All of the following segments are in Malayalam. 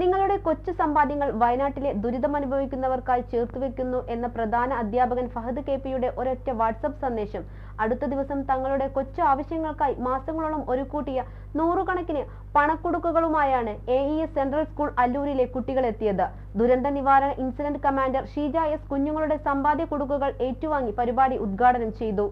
നിങ്ങളുടെ കൊച്ചു സമ്പാദ്യങ്ങൾ വയനാട്ടിലെ ദുരിതമനുഭവിക്കുന്നവർക്കായി ചേർത്തുവെക്കുന്നു എന്ന പ്രധാന അധ്യാപകൻ ഫഹദ് കെ പിയുടെ ഒരൊറ്റ വാട്സപ്പ് സന്ദേശം. അടുത്ത ദിവസം തങ്ങളുടെ കൊച്ചു ആവശ്യങ്ങൾക്കായി മാസങ്ങളോളം ഒരുക്കൂട്ടിയ നൂറുകണക്കിന് പണക്കുടുക്കുകളുമായാണ് A E S central school അല്ലൂരിലെ കുട്ടികൾ എത്തിയത്. ദുരന്ത നിവാരണ ഇൻസിഡന്റ് കമാൻഡർ ഷീജ എസ് കുഞ്ഞുങ്ങളുടെ സമ്പാദ്യ കുടുക്കുകൾ ഏറ്റുവാങ്ങി പരിപാടി ഉദ്ഘാടനം ചെയ്തു.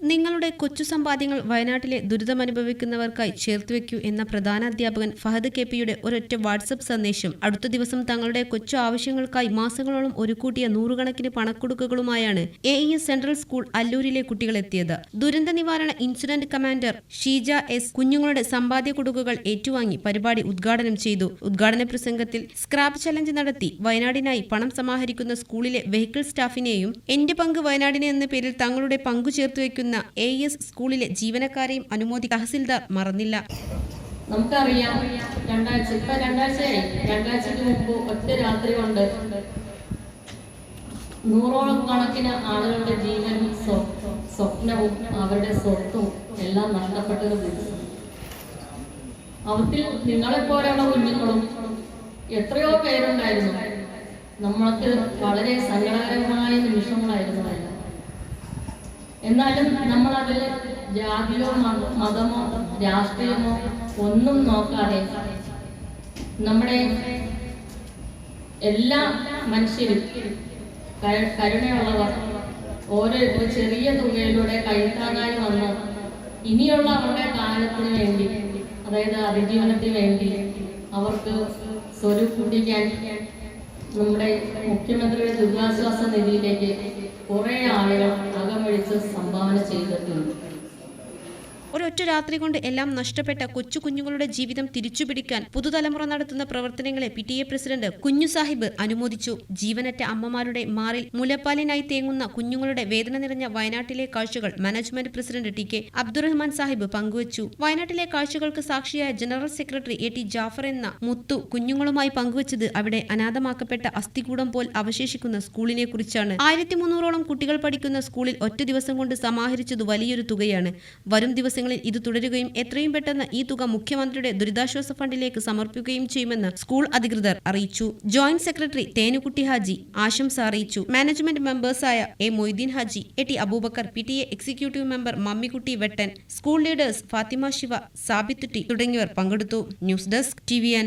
നിങ്ങളുടെ കൊച്ചു സമ്പാദ്യങ്ങൾ വയനാട്ടിലെ ദുരിതമനുഭവിക്കുന്നവർക്കായി ചേർത്തുവെക്കൂ എന്ന പ്രധാന അധ്യാപകൻ ഫഹദ് കെ പിയുടെ ഒരൊറ്റ വാട്സപ്പ് സന്ദേശം അടുത്ത ദിവസം തങ്ങളുടെ കൊച്ചു ആവശ്യങ്ങൾക്കായി മാസങ്ങളോളം ഒരുക്കൂട്ടിയ നൂറുകണക്കിന് പണക്കൊടുക്കുകളുമായാണ് A E S central school അല്ലൂരിലെ കുട്ടികളെത്തിയത് ദുരന്ത നിവാരണ ഇൻസിഡന്റ് കമാൻഡർ ഷീജ എസ് കുഞ്ഞുങ്ങളുടെ സമ്പാദ്യ കുടുക്കുകൾ ഏറ്റുവാങ്ങി പരിപാടി ഉദ്ഘാടനം ചെയ്തു. ഉദ്ഘാടന പ്രസംഗത്തിൽ സ്ക്രാപ്പ് ചലഞ്ച് നടത്തി വയനാടിനായി പണം സമാഹരിക്കുന്ന സ്കൂളിലെ വെഹിക്കിൾ സ്റ്റാഫിനെയും എന്റെ പങ്ക് വയനാടിനെ എന്ന പേരിൽ തങ്ങളുടെ പങ്കു ചേർത്തുവെക്കുന്ന എ എസ് സ്കൂളിലെ ജീവനക്കാരെയും അനുമോദി തഹസിൽദാർ മറന്നില്ല. നമുക്കറിയാം രണ്ടാഴ്ച ഇപ്പൊ രണ്ടാഴ്ചയായി. രണ്ടാഴ്ചക്ക് മുമ്പ് ഒറ്റ രാത്രി കൊണ്ട് നൂറോളം കണക്കിന് ആളുകളുടെ ജീവനും സ്വ- സ്വപ്നവും അവരുടെ സ്വത്തും എല്ലാം നഷ്ടപ്പെട്ടത് അവത്തിൽ നിങ്ങളെപ്പോലെയുള്ള കുഞ്ഞുങ്ങളും എത്രയോ പേരുണ്ടായിരുന്നു. നമ്മൾക്ക് വളരെ സങ്കടകരമായ നിമിഷങ്ങളായിരുന്നു എല്ലാം എന്നാലും നമ്മൾ അതിൽ ജാതിയോ മതമോ രാഷ്ട്രീയമോ ഒന്നും നോക്കാതെ നമ്മുടെ എല്ലാ മനുഷ്യരും കരുണയുള്ളവർ ഓരോ ഒരു ചെറിയ തുകയിലൂടെ കൈത്താങ്ങായി വന്ന് ഇനിയുള്ള അവരുടെ കാലത്തിന് വേണ്ടി അതായത് അതിജീവനത്തിന് വേണ്ടി അവർക്ക് സ്വരൂപിക്കാൻ നമ്മുടെ മുഖ്യമന്ത്രിയുടെ ദുരിതാശ്വാസ നിധിയിലേക്ക് കുറെ ആളുകൾ അകമഴിച്ച് സംഭാവന ചെയ്തിട്ടുണ്ട്. ഒരൊറ്റ രാത്രി കൊണ്ട് എല്ലാം നഷ്ടപ്പെട്ട കൊച്ചു കുഞ്ഞുങ്ങളുടെ ജീവിതം തിരിച്ചുപിടിക്കാൻ പുതുതലമുറ നടത്തുന്ന പ്രവർത്തനങ്ങളെ പി ടി എ പ്രസിഡന്റ് കുഞ്ഞു സാഹിബ് അനുമോദിച്ചു. ജീവനറ്റ അമ്മമാരുടെ മാറിൽ മുലപ്പാലിനായി തേങ്ങുന്ന കുഞ്ഞുങ്ങളുടെ വേദന നിറഞ്ഞ വയനാട്ടിലെ കാഴ്ചകൾ management president T K Abdurahman Sahib പങ്കുവച്ചു. വയനാട്ടിലെ കാഴ്ചകൾക്ക് സാക്ഷിയായ general secretary A T Jafar എന്ന മുത്തു കുഞ്ഞുങ്ങളുമായി പങ്കുവച്ചത് അവിടെ അനാഥമാക്കപ്പെട്ട അസ്ഥികൂടം പോൽ അവശേഷിക്കുന്ന സ്കൂളിനെ കുറിച്ചാണ്. ആയിരത്തി മുന്നൂറോളം കുട്ടികൾ പഠിക്കുന്ന സ്കൂളിൽ ഒറ്റ ദിവസം കൊണ്ട് സമാഹരിച്ചത് വലിയൊരു തുകയാണ്. വരും ദിവസങ്ങളിൽ ഇത് തുടരുകയും എത്രയും പെട്ടെന്ന് ഈ തുക മുഖ്യമന്ത്രിയുടെ ദുരിതാശ്വാസ ഫണ്ടിലേക്ക് സമർപ്പിക്കുകയും ചെയ്യുമെന്ന് സ്കൂൾ അധികൃതർ അറിയിച്ചു. ജോയിന്റ് സെക്രട്ടറി തേനുകുട്ടി ഹാജി ആശംസ അറിയിച്ചു. Management മെമ്പേഴ്സായ A Moideen Haji A T Aboobacker P T A executive member Mammikutty Vettan school leaders Fathima Shiva Sabithutty തുടങ്ങിയവർ പങ്കെടുത്തു. News desk T V N.